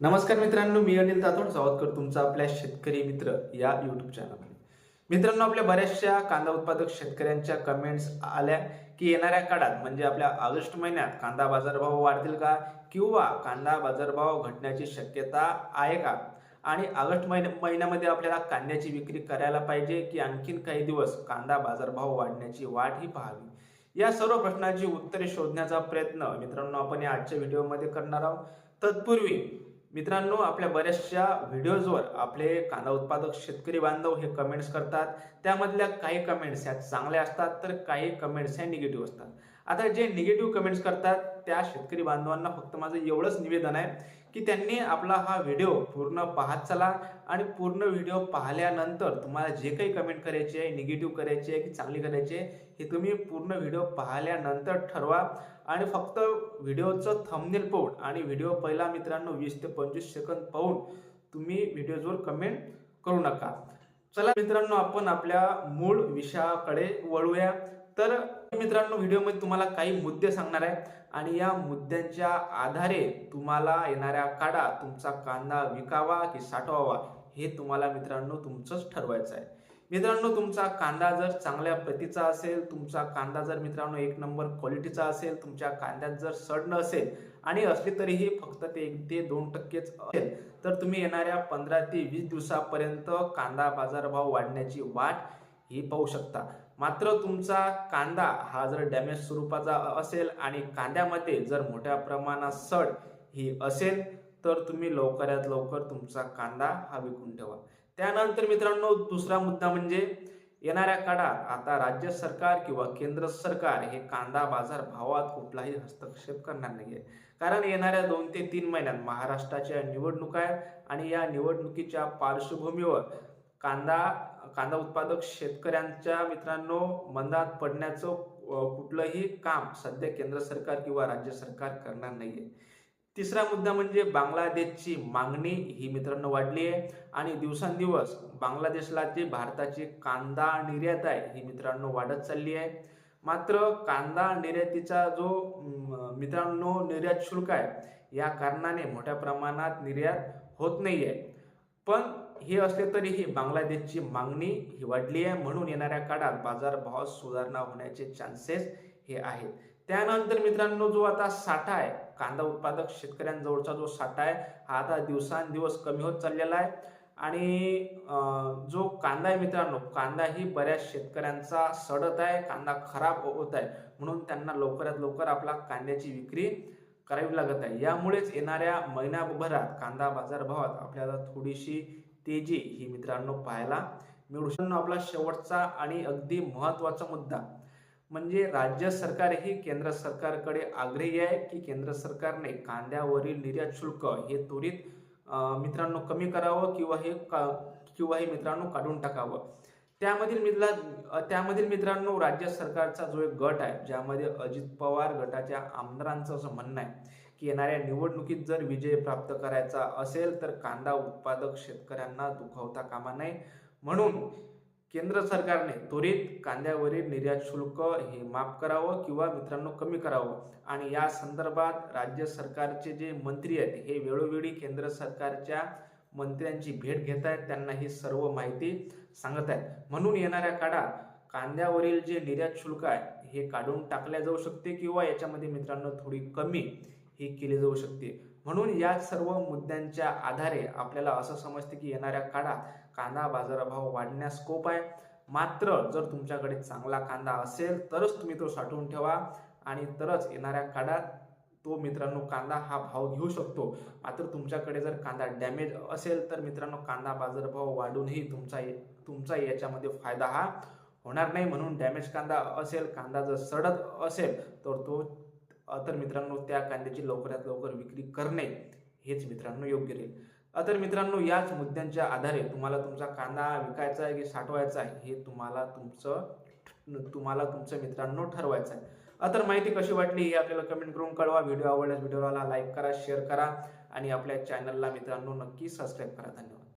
नमस्कार मित्रांनो मी अनिल तातोड स्वागत करतो तुमचा आपल्या शेतकरी मित्र या युट्यूब चॅनलमध्ये मित्रांनो आपल्या बऱ्याचशा कांदा उत्पादक शेतकऱ्यांच्या कमेंट्स आल्या की येणाऱ्या काळात म्हणजे आपल्या ऑगस्ट महिन्यात कांदा बाजारभाव वाढतील का? किंवा कांदा बाजारभाव घटण्याची शक्यता आहे का? आणि ऑगस्ट महिन्या महिन्यामध्ये आपल्याला कांद्याची विक्री करायला पाहिजे की आणखीन काही दिवस कांदा बाजारभाव वाढण्याची वाट ही पाहावी? या सर्व प्रश्नांची उत्तरे शोधण्याचा प्रयत्न मित्रांनो आपण या आजच्या व्हिडिओमध्ये करणार आहोत. तत्पूर्वी मित्रांनो आपल्या बऱ्याचशा व्हिडिओजवर आपले कांदा उत्पादक शेतकरी बांधव हे कमेंट्स करतात. त्यामधल्या काही कमेंट्स ह्या चांगल्या असतात तर काही कमेंट्स ह्या निगेटिव्ह असतात. आता जे निगेटिव्ह कमेंट्स करतात त्या शेतकरी बांधवांना फक्त माझं एवढंच निवेदन आहे की त्यांनी आपला हा व्हिडिओ पूर्ण पाहत चला आणि पूर्ण व्हिडिओ पाहिल्यानंतर तुम्हाला जे काही कमेंट करायचे आहे निगेटिव्ह करायचे आहे की चांगली करायची आहे हे तुम्ही पूर्ण व्हिडिओ पाहिल्यानंतर ठरवा. आणि फक्त व्हिडिओचं थंबनेल पाहून आणि व्हिडिओ पहिला मित्रांनो वीस ते पंचवीस सेकंद पाहून तुम्ही व्हिडिओजवर कमेंट करू नका. चला मित्रांनो आपण आपल्या मूळ विषयाकडे वळूया. तर मित्रांनो व्हिडिओमध्ये तुम्हाला काही मुद्दे सांगणार आहे. आणि या मुद्द्यांच्या आधारे तुम्हाला येणाऱ्या काळात तुमचा कांदा विकावा की साठवावा हे तुम्हाला मित्रांनो तुमचंच ठरवायचं आहे. मित्रांनो तुमचा कांदा जर चांगल्या प्रतीचा असेल तुमचा कांदा जर मित्रांनो एक नंबर क्वालिटीचा असेल तुमच्या कांद्यात जर सड असेल आणि असली तरीही फक्त ते एक ते दोन टक्केच असेल तर तुम्ही येणाऱ्या पंधरा ते वीस दिवसापर्यंत कांदा बाजारभाव वाढण्याची वाट ही पाहू शकता. मात्र तुमचा कांदा हा जर डॅमेज स्वरूपाचा असेल आणि कांद्यामध्ये जर मोठ्या प्रमाणात सड ही असेल तर तुम्ही लवकरात लवकर तुमचा कांदा हा विकून ठेवा. त्यानंतर मित्रांनो दुसरा मुद्दा म्हणजे येणाऱ्या काळात आता राज्य सरकार किंवा केंद्र सरकार हे कांदा बाजार भावात कुठलाही हस्तक्षेप करणार नाहीये. कारण येणाऱ्या दोन ते तीन महिन्यात महाराष्ट्राच्या निवडणुका आहेत आणि या निवडणुकीच्या पार्श्वभूमीवर कांदा कांदा उत्पादक शेतकऱ्यांच्या मित्रांनो मंदात पडण्याचं कुठलंही काम सध्या केंद्र सरकार किंवा राज्य सरकार करणार नाहीये. तिसरा मुद्दा म्हणजे बांगलादेशची मागणी ही मित्रांनो वाढली आहे आणि दिवसांदिवस बांगलादेशला जे भारताची कांदा निर्यात आहे ही मित्रांनो वाढत चालली आहे. मात्र कांदा निर्यातीचा जो मित्रांनो निर्यात शुल्क आहे या कारणाने मोठ्या प्रमाणात निर्यात होत नाही आहे पण हे असले तरीही बांगलादेशची मागणी ही वाढली आहे. म्हणून येणाऱ्या काळात बाजारभावात सुधारणा होण्याचे चान्सेस हे आहेत. त्यानंतर मित्रांनो जो आता साठा आहे कांदा उत्पादक शेतकऱ्यांजवळचा जो साठा आहे हा आता दिवसांदिवस कमी होत चाललेला आहे. आणि जो कांदा आहे मित्रांनो कांदा ही बऱ्याच शेतकऱ्यांचा सडत आहे कांदा खराब होत आहे. म्हणून त्यांना लवकरात लवकर आपला कांद्याची विक्री करावी लागत आहे यामुळेच येणाऱ्या महिनाभरात कांदा बाजारभावात आपल्याला थोडीशी तेजी ही मित्रांनो पाहायला मिळू शकतो. आपला शेवटचा आणि अगदी महत्त्वाचा मुद्दा म्हणजे राज्य सरकार ही केंद्र सरकारकडे आग्रही आहे की केंद्र सरकारने कांद्यावरील निर्यात शुल्क हे त्वरित मित्रांनो कमी करावं किंवा हे का किंवा हे मित्रांनो काढून टाकावं. त्यामधील मित्रा त्यामधील मित्रांनो राज्य सरकारचा जो एक गट आहे ज्यामध्ये अजित पवार गटाच्या आमदारांचं असं म्हणणं आहे की येणाऱ्या निवडणुकीत जर विजय प्राप्त करायचा असेल तर कांदा उत्पादक शेतकऱ्यांना दुखावता कामा नये. म्हणून केंद्र सरकारने त्वरित कांद्यावरील निर्यात शुल्क हे माफ करावं किंवा मित्रांनो कमी करावं. आणि या संदर्भात राज्य सरकारचे जे मंत्री आहेत हे वेळोवेळी केंद्र सरकारच्या मंत्र्यांची भेट घेत आहेत त्यांना ही सर्व माहिती सांगत आहेत म्हणून येणाऱ्या काळात कांद्यावरील जे निर्यात शुल्क आहे हे काढून टाकल्या जाऊ शकते किंवा याच्यामध्ये मित्रांनो थोडी कमी ही केली जाऊ शकते. म्हणून या सर्व मुद्द्यांच्या आधारे आपल्याला असं समजते की येणाऱ्या काळात कांदा बाजारभाव वाढण्यास स्कोप आहे. मात्र जर तुमच्याकडे चांगला कांदा असेल तरच तुम्ही तो साठवून ठेवा आणि तरच येणाऱ्या काळात तो मित्रांनो कांदा हा भाव घेऊ शकतो. मात्र तुमच्याकडे जर कांदा डॅमेज असेल तर मित्रांनो कांदा बाजारभाव वाढूनही तुमचा तुमचा याच्यामध्ये फायदा हा होणार नाही. म्हणून डॅमेज कांदा असेल कांदा जर सडत असेल तर तो तर मित्रांनो त्या कांद्याची लवकरात लवकर विक्री करणे हेच मित्रांनो योग्य राहील. तर मित्रांनो याच मुद्द्यांच्या आधारे तुम्हाला तुमचा कांदा विकायचा आहे की साठवायचा आहे हे तुम्हाला तुमचं तुम्हाला तुमचं मित्रांनो ठरवायचं आहे. तर माहिती कशी वाटली हे आपल्याला कमेंट करून कळवा. व्हिडिओ आवडल्यास व्हिडिओला लाईक करा शेअर करा आणि आपल्या चॅनलला मित्रांनो नक्की सबस्क्राईब करा. धन्यवाद.